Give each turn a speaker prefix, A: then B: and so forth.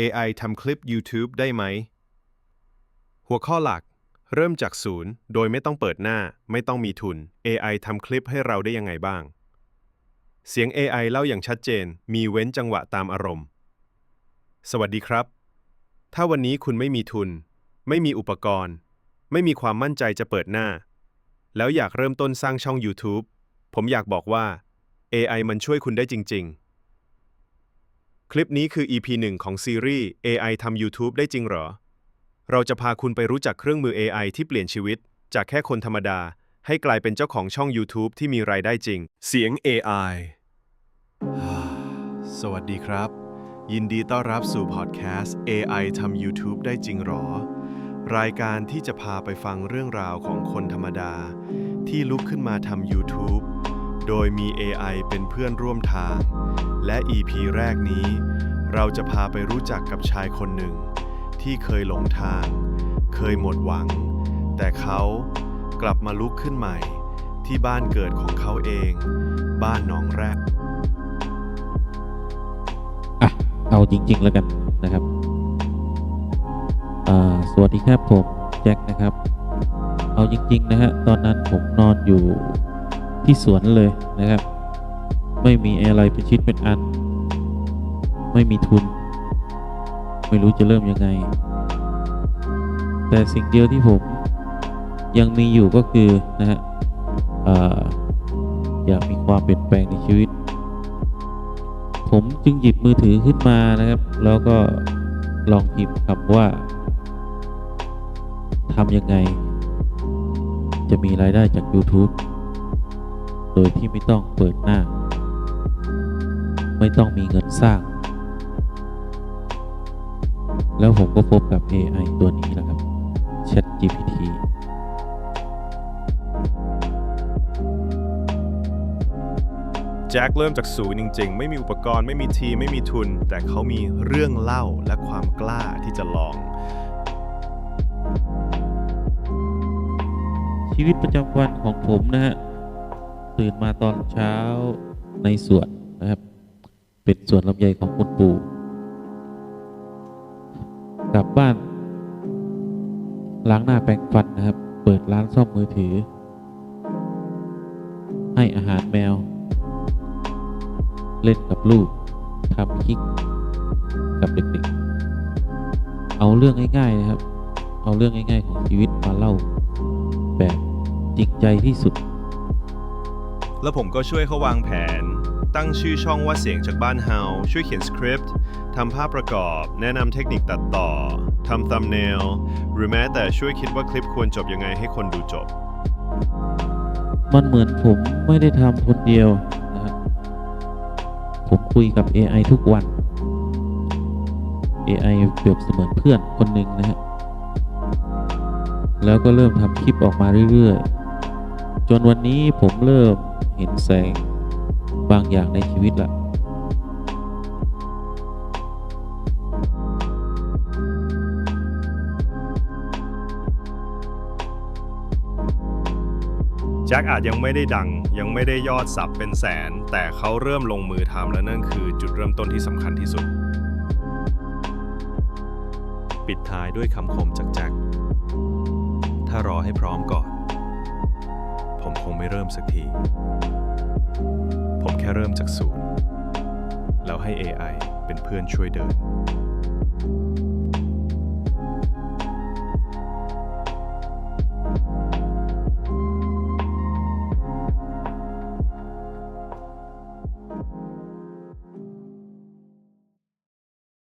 A: AI ทำคลิป YouTube ได้ไหม หัวข้อหลัก เริ่มจากศูนย์ โดยไม่ต้องเปิดหน้า ไม่ต้องมีทุน AI ทำคลิปให้เราได้ยังไงบ้าง เสียง AI เล่าอย่างชัดเจน มีเว้นจังหวะตามอารมณ์ สวัสดีครับ ถ้าวันนี้คุณไม่มีทุน ไม่มีอุปกรณ์ ไม่มีความมั่นใจจะเปิดหน้า แล้วอยากเริ่มต้นสร้างช่อง YouTube ผมอยากบอกว่า AI มันช่วยคุณได้จริง ๆ คลิปนี้คือ EP 1 ของซีรีส์ AI ทำ YouTube ได้จริงเหรอ เราจะพาคุณไปรู้จักเครื่องมือ AI ที่เปลี่ยนชีวิต จากแค่คนธรรมดา ให้กลายเป็นเจ้าของช่อง YouTube ที่มีรายได้จริง เสียง AI สวัสดีครับ ยินดีต้อนรับสู่พอดแคสต์ AI ทำ YouTube ได้จริงหรอ รายการที่จะพาไปฟังเรื่องราวของคนธรรมดา ที่ลุกขึ้นมาทำ YouTube โดยมี AI เป็นเพื่อนร่วมทาง และ EP แรกนี้ เราจะพาไปรู้จักกับชายคนหนึ่ง ที่เคยหลงทาง เคยหมดหวัง แต่เขากลับมาลุกขึ้นใหม่ ที่บ้านเกิดของเขาเอง บ้านหนองแรก
B: อะเอาจริง ๆ แล้วกันนะครับอ่าสวัสดีครับผมแจ็คนะครับ เอาจริง ๆ นะฮะตอนนั้นผมนอนอยู่ ที่สวนเลยนะครับ ไม่มีอะไรเป็นชิ้นเป็นอัน ไม่มีทุน ไม่รู้จะเริ่มยังไง แต่สิ่งเดียวที่ผมยังมีอยู่ก็คือนะฮะออยากมีความเปลี่ยนแปลงในชีวิต ผมจึงหยิบมือถือขึ้นมานะครับ แล้วก็ลองพิมพ์คำว่าทำยังไง จะมีรายได้จาก YouTube โดยที่ไม่ต้องเปิดหน้า ไม่ต้องมีเงินสร้าง แล้วผมก็พบกับ AI ตัวนี้แหละครับ ChatGPT
A: แจ็คเริ่มจากศูนย์จริงๆ ไม่มีอุปกรณ์ไม่มีทีมไม่มีทุน แต่เขามีเรื่องเล่าและความกล้าที่จะลอง
B: ชีวิตประจำวันของผมนะฮะ ตื่นมาตอนเช้าในสวนนะครับ เป็นสวนลำไยของคุณปู่กลับบ้าน ล้างหน้าแปรงฟันนะครับ เปิดร้านซ่อมมือถือ ให้อาหารแมว เล่นกับลูกทำคลิกกับเด็กๆ เอาเรื่องง่ายๆนะครับ เอาเรื่องง่ายๆของชีวิตมาเล่าแบบจริงใจที่สุด
A: แล้วผมก็ช่วยเขาวางแผน ตั้งชื่อช่องว่าเสียงจากบ้านเฮาช่วยเขียนสคริปต์ทำภาพประกอบ แนะนำเทคนิคตัดต่อทำ thumbnail หรือแม้แต่ช่วยคิดว่าคลิปควรจบยังไงให้คนดูจบ
B: มันเหมือนผมไม่ได้ทำคนเดียวนะครับผมคุยกับ AI ทุกวัน AI เปรียบเสมือนเพื่อนคนหนึ่งนะฮะแล้วก็เริ่มทำคลิปออกมาเรื่อยๆ จนวันนี้ผมเริ่ม เห็นแสงบางอย่างในชีวิตละ
A: แจ็คอาจยังไม่ได้ดังยังไม่ได้ยอดสับเป็นแสน แต่เขาเริ่มลงมือทำและนั่นคือจุดเริ่มต้นที่สำคัญที่สุด ปิดท้ายด้วยคำคมจากแจ็คถ้ารอให้พร้อมก่อนผมค งไม่เริ่มสักที ผมแค่เริ่มจากศูนย์ แล้วให้ AI เป็นเพื่อนช่วยเดิน